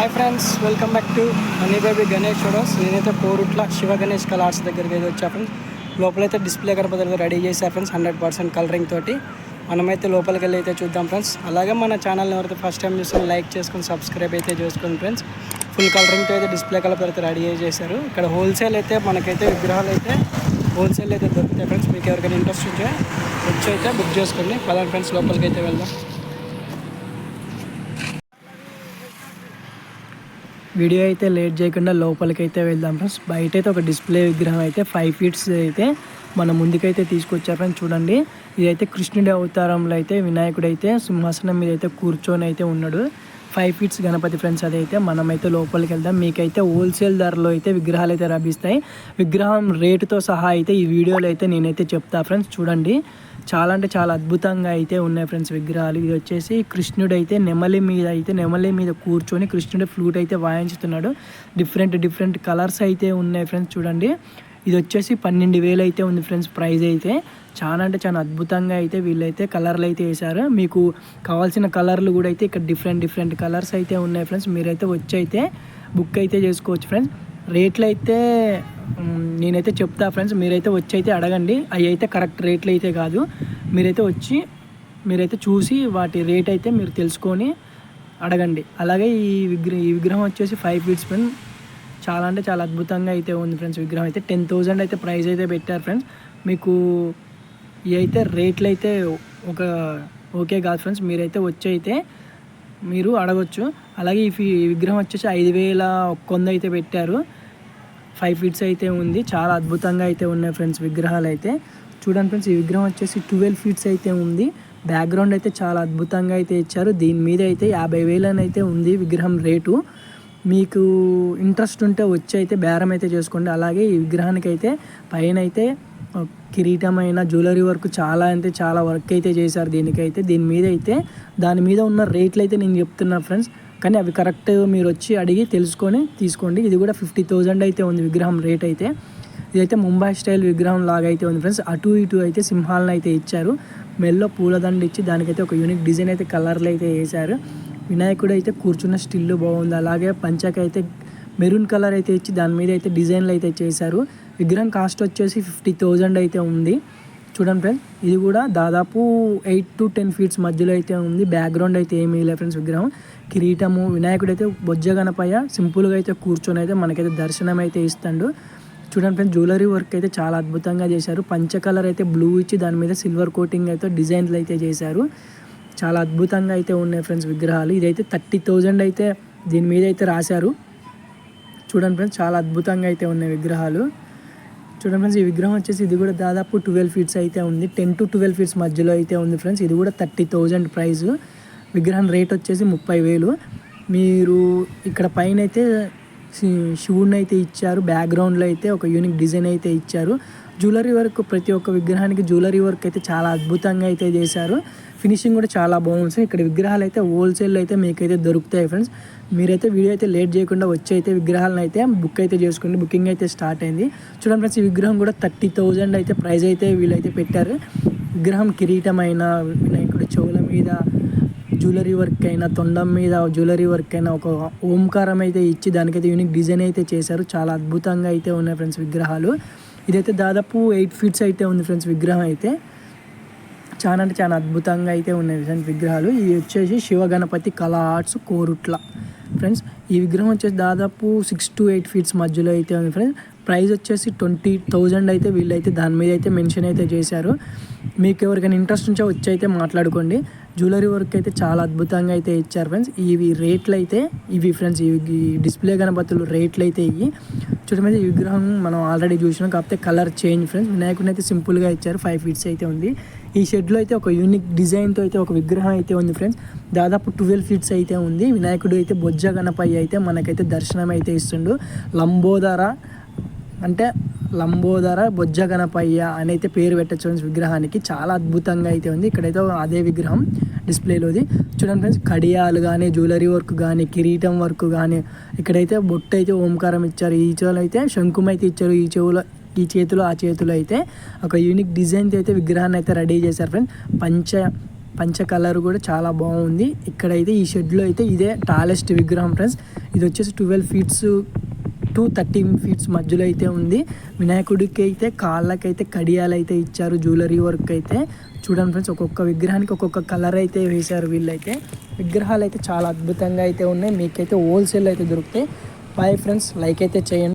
Hi friends welcome back to Mani baby Ganesh షోడోస్ నేనైతే Korutla Shiva Ganesh colours దగ్గరికి అయితే వచ్చా ఫ్రెండ్స్ లోపలైతే డిస్ప్లే గణపతులు రెడీ చేసా ఫ్రెండ్స్ హండ్రెడ్ పర్సెంట్ కలరింగ్ తోటి. మనమైతే లోపలికి వెళ్ళి అయితే చూద్దాం ఫ్రెండ్స్ అలాగే మన ఛానల్ని ఎవరైతే ఫస్ట్ టైం చూస్తే లైక్ చేసుకొని సబ్స్క్రైబ్ అయితే చేసుకోండి ఫ్రెండ్స్ ఫుల్ కలరింగ్తో అయితే డిస్ప్లే కలర్ అయితే రెడీ చేశారు ఇక్కడ హోల్సేల్ అయితే మనకైతే విగ్రహాలు అయితే హోల్సేల్ అయితే దొరుకుతాయి ఫ్రెండ్స్ మీకు ఎవరికైనా ఇంట్రెస్ట్ ఉంటే వచ్చి అయితే బుక్ చేసుకోండి. పలానా ఫ్రెండ్స్ లోపలికి అయితే వెళ్దాం. వీడియో అయితే లేట్ చేయకుండా లోపలికి అయితే వెళ్దాం ఫ్రెండ్స్. బయట అయితే ఒక డిస్ప్లే విగ్రహం అయితే ఫైవ్ ఫీట్స్ అయితే మన ముందుకైతే తీసుకొచ్చారు ఫ్రెండ్స్. చూడండి. ఇదైతే కృష్ణుడి అవతారంలో అయితే వినాయకుడు అయితే సింహాసనం మీద అయితే కూర్చొని అయితే ఉన్నాడు. ఫైవ్ ఫీట్స్ గణపతి ఫ్రెండ్స్ అదైతే మనమైతే లోపలికి వెళ్దాం. మీకైతే హోల్సేల్ ధరలో అయితే విగ్రహాలు అయితే లభిస్తాయి. విగ్రహం రేటుతో సహా అయితే ఈ వీడియోలో అయితే నేనైతే చెప్తా ఫ్రెండ్స్. చూడండి. చాలా అంటే చాలా అద్భుతంగా అయితే ఉన్నాయి ఫ్రెండ్స్ విగ్రహాలు. ఇది వచ్చేసి కృష్ణుడు అయితే నెమలి మీద అయితే నెమలి మీద కూర్చొని కృష్ణుడు ఫ్లూట్ అయితే వాయించుతున్నాడు. డిఫరెంట్ డిఫరెంట్ కలర్స్ అయితే ఉన్నాయి ఫ్రెండ్స్ చూడండి. ఇది వచ్చేసి పన్నెండు వేలు అయితే ఉంది ఫ్రెండ్స్ ప్రైస్ అయితే. చాలా అంటే చాలా అద్భుతంగా అయితే వీళ్ళైతే కలర్లు అయితే వేశారు. మీకు కావాల్సిన కలర్లు కూడా అయితే ఇక్కడ డిఫరెంట్ డిఫరెంట్ కలర్స్ అయితే ఉన్నాయి ఫ్రెండ్స్. మీరైతే వచ్చి అయితే బుక్ అయితే చేసుకోవచ్చు ఫ్రెండ్స్. రేట్లు అయితే నేనైతే చెప్తా ఫ్రెండ్స్ మీరైతే వచ్చి అయితే అడగండి. అవి అయితే కరెక్ట్ రేట్లు అయితే కాదు. మీరైతే వచ్చి మీరైతే చూసి వాటి రేట్ అయితే మీరు తెలుసుకొని అడగండి. అలాగే ఈ విగ్రహం ఈ విగ్రహం వచ్చేసి ఫైవ్ ఫీట్స్ ఫ్రెండ్ చాలా అంటే చాలా అద్భుతంగా అయితే ఉంది ఫ్రెండ్స్ విగ్రహం అయితే. టెన్ థౌజండ్ అయితే ప్రైస్ అయితే పెట్టారు ఫ్రెండ్స్. మీకు ఇవి అయితే రేట్లు అయితే ఒక ఓకే కాదు ఫ్రెండ్స్. మీరైతే వచ్చి అయితే మీరు అడగొచ్చు. అలాగే ఈ ఈ విగ్రహం వచ్చేసి ఐదు వేల ఒక్క వంద అయితే పెట్టారు. ఫైవ్ ఫీట్స్ అయితే ఉంది. చాలా అద్భుతంగా అయితే ఉన్నాయి ఫ్రెండ్స్ విగ్రహాలు అయితే. చూడండి ఫ్రెండ్స్ ఈ విగ్రహం వచ్చేసి ట్వెల్వ్ ఫీట్స్ అయితే ఉంది. బ్యాక్గ్రౌండ్ అయితే చాలా అద్భుతంగా అయితే ఇచ్చారు. దీని మీద అయితే యాభై వేలని అయితే ఉంది విగ్రహం రేటు. మీకు ఇంట్రెస్ట్ ఉంటే వచ్చి అయితే బేరం అయితే చేసుకోండి. అలాగే ఈ విగ్రహానికి అయితే పైన అయితే కిరీటమైన జ్యువెలరీ వర్క్ చాలా అంటే చాలా వర్క్ అయితే చేశారు దీనికైతే. దీని మీద అయితే దాని మీద ఉన్న రేట్లు అయితే నేను చెప్తున్నా ఫ్రెండ్స్. కానీ అవి కరెక్ట్ మీరు వచ్చి అడిగి తెలుసుకొని తీసుకోండి. ఇది కూడా ఫిఫ్టీ థౌజండ్ అయితే ఉంది విగ్రహం రేట్ అయితే. ఇదైతే ముంబై స్టైల్ విగ్రహం లాగా అయితే ఉంది ఫ్రెండ్స్. అటు ఇటు అయితే సింహాలను అయితే ఇచ్చారు. మెల్లో పూలదండ ఇచ్చి దానికైతే ఒక యూనిక్ డిజైన్ అయితే కలర్లు అయితే వేశారు. వినాయకుడు అయితే కూర్చున్న స్టిల్ బాగుంది. అలాగే పంచకి అయితే మెరూన్ కలర్ అయితే ఇచ్చి దాని మీద అయితే డిజైన్లు అయితే చేశారు. విగ్రహం కాస్ట్ వచ్చేసి ఫిఫ్టీ థౌజండ్ అయితే ఉంది. చూడండి ఫ్రెండ్స్ ఇది కూడా దాదాపు ఎయిట్ టు టెన్ ఫీట్స్ మధ్యలో అయితే ఉంది. బ్యాక్గ్రౌండ్ అయితే ఏమీ లేదు ఫ్రెండ్స్ విగ్రహం. కిరీటము వినాయకుడు అయితే సింపుల్గా అయితే కూర్చొని అయితే మనకైతే దర్శనం అయితే ఇస్తాడు. చూడండి ఫ్రెండ్స్ జ్యువెలరీ వర్క్ అయితే చాలా అద్భుతంగా చేశారు. పంచ కలర్ అయితే బ్లూ ఇచ్చి దాని మీద సిల్వర్ కోటింగ్ అయితే డిజైన్లు అయితే చేశారు. చాలా అద్భుతంగా అయితే ఉన్నాయి ఫ్రెండ్స్ విగ్రహాలు. ఇదైతే థర్టీ థౌజండ్ అయితే దీని మీద అయితే రాశారు. చూడండి ఫ్రెండ్స్ చాలా అద్భుతంగా అయితే ఉన్నాయి విగ్రహాలు. చూడండి ఫ్రెండ్స్ ఈ విగ్రహం వచ్చేసి ఇది కూడా దాదాపు ట్వెల్వ్ ఫీట్స్ అయితే ఉంది. టెన్ టు ట్వెల్వ్ ఫీట్స్ మధ్యలో అయితే ఉంది ఫ్రెండ్స్. ఇది కూడా థర్టీ థౌజండ్ ప్రైస్ విగ్రహం రేట్ వచ్చేసి ముప్పై వేలు. మీరు ఇక్కడ పైన అయితే శివుడిని అయితే ఇచ్చారు. బ్యాక్గ్రౌండ్లో అయితే ఒక యూనిక్ డిజైన్ అయితే ఇచ్చారు. జ్యువెలరీ వర్క్ ప్రతి ఒక్క విగ్రహానికి జ్యువెలరీ వర్క్ అయితే చాలా అద్భుతంగా అయితే చేశారు. ఫినిషింగ్ కూడా చాలా బాగుంది సార్. ఇక్కడ విగ్రహాలు అయితే హోల్సేల్ అయితే మీకైతే దొరుకుతాయి ఫ్రెండ్స్. మీరైతే వీడియో అయితే లేట్ చేయకుండా వచ్చి అయితే విగ్రహాలను అయితే బుక్ అయితే చేసుకోండి. బుకింగ్ అయితే స్టార్ట్ అయింది. చూడండి ఫ్రెండ్స్ ఈ విగ్రహం కూడా థర్టీ థౌజండ్ అయితే ప్రైస్ అయితే వీళ్ళైతే పెట్టారు. విగ్రహం కిరీటమైన వినాయకుడి చెవుల మీద జ్యువెలరీ వర్క్ అయినా తొండం మీద జ్యువెలరీ వర్క్ అయినా ఒక ఓంకారం అయితే ఇచ్చి దానికైతే యూనిక్ డిజైన్ అయితే చేశారు. చాలా అద్భుతంగా అయితే ఉన్నాయి ఫ్రెండ్స్ విగ్రహాలు. ఇదైతే దాదాపు ఎయిట్ ఫీట్స్ అయితే ఉంది ఫ్రెండ్స్ విగ్రహం అయితే. చాలా అంటే చాలా అద్భుతంగా అయితే ఉన్నాయి ఫ్రెండ్స్ విగ్రహాలు. ఇది వచ్చేసి శివ గణపతి కళా ఆర్ట్స్ కోరుట్ల. ఫ్రెండ్స్ ఈ విగ్రహం వచ్చేసి దాదాపు సిక్స్ టు ఎయిట్ ఫీట్స్ మధ్యలో అయితే ఉంది ఫ్రెండ్స్ ప్రైస్ వచ్చేసి ట్వంటీ థౌజండ్ అయితే వీళ్ళైతే దాని మీద అయితే మెన్షన్ అయితే చేశారు. మీకు ఎవరికైనా ఇంట్రెస్ట్ ఉంటే వచ్చి అయితే మాట్లాడుకోండి. జ్యువెలరీ వర్క్ అయితే చాలా అద్భుతంగా అయితే ఇచ్చారు ఫ్రెండ్స్ ఇవి రేట్లు అయితే ఇవి ఫ్రెండ్స్ ఇవి డిస్ప్లే గణపతులు రేట్లు అయితే ఇవి. చూడమైతే ఈ విగ్రహం మనం ఆల్రెడీ చూసినాం కాకపోతే కలర్ చేంజ్ ఫ్రెండ్స్ వినాయకుడిని అయితే సింపుల్గా ఇచ్చారు ఫైవ్ ఫీట్స్ అయితే ఉంది. ఈ షెడ్లో అయితే ఒక యూనిక్ డిజైన్తో అయితే ఒక విగ్రహం అయితే ఉంది ఫ్రెండ్స్ దాదాపు ట్వెల్వ్ ఫీట్స్ అయితే ఉంది. వినాయకుడు అయితే బొజ్జ గణపయ్య అయితే మనకైతే దర్శనం అయితే ఇస్తుండు. లంబోదర అంటే లంబోదర బొజ్జ గణపయ్య అని అయితే పేరు పెట్టచ్చు ఫ్రెండ్స్ విగ్రహానికి. చాలా అద్భుతంగా అయితే ఉంది. ఇక్కడైతే అదే విగ్రహం డిస్ప్లేలోది. చూడండి ఫ్రెండ్స్ కడియాలు కానీ జ్యువెలరీ వర్క్ కానీ కిరీటం వర్క్ కానీ ఇక్కడైతే బొట్టు అయితే ఓంకారం ఇచ్చారు. ఈ చెవులు అయితే శంకుం అయితే ఇచ్చారు. ఈ చెవులో ఈ చేతిలో ఆ చేతిలో అయితే ఒక యూనిక్ డిజైన్తో అయితే విగ్రహాన్ని అయితే రెడీ చేశారు ఫ్రెండ్స్. పంచ పంచ కలర్ కూడా చాలా బాగుంది. ఇక్కడైతే ఈ షెడ్లో అయితే ఇదే టాలెస్ట్ విగ్రహం ఫ్రెండ్స్. ఇది వచ్చేసి twelve feets to thirteen feets మధ్యలో అయితే ఉంది. వినాయకుడికి అయితే కాళ్ళకైతే కడియాలు అయితే ఇచ్చారు జ్యువెలరీ వర్క్ అయితే చూడండి ఫ్రెండ్స్ ఒక్కొక్క విగ్రహానికి ఒక్కొక్క కలర్ అయితే వేశారు వీళ్ళైతే. విగ్రహాలు అయితే చాలా అద్భుతంగా అయితే ఉన్నాయి. మీకైతే హోల్సేల్ అయితే దొరుకుతాయి. బాయ్ ఫ్రెండ్స్ లైక్ అయితే చేయండి.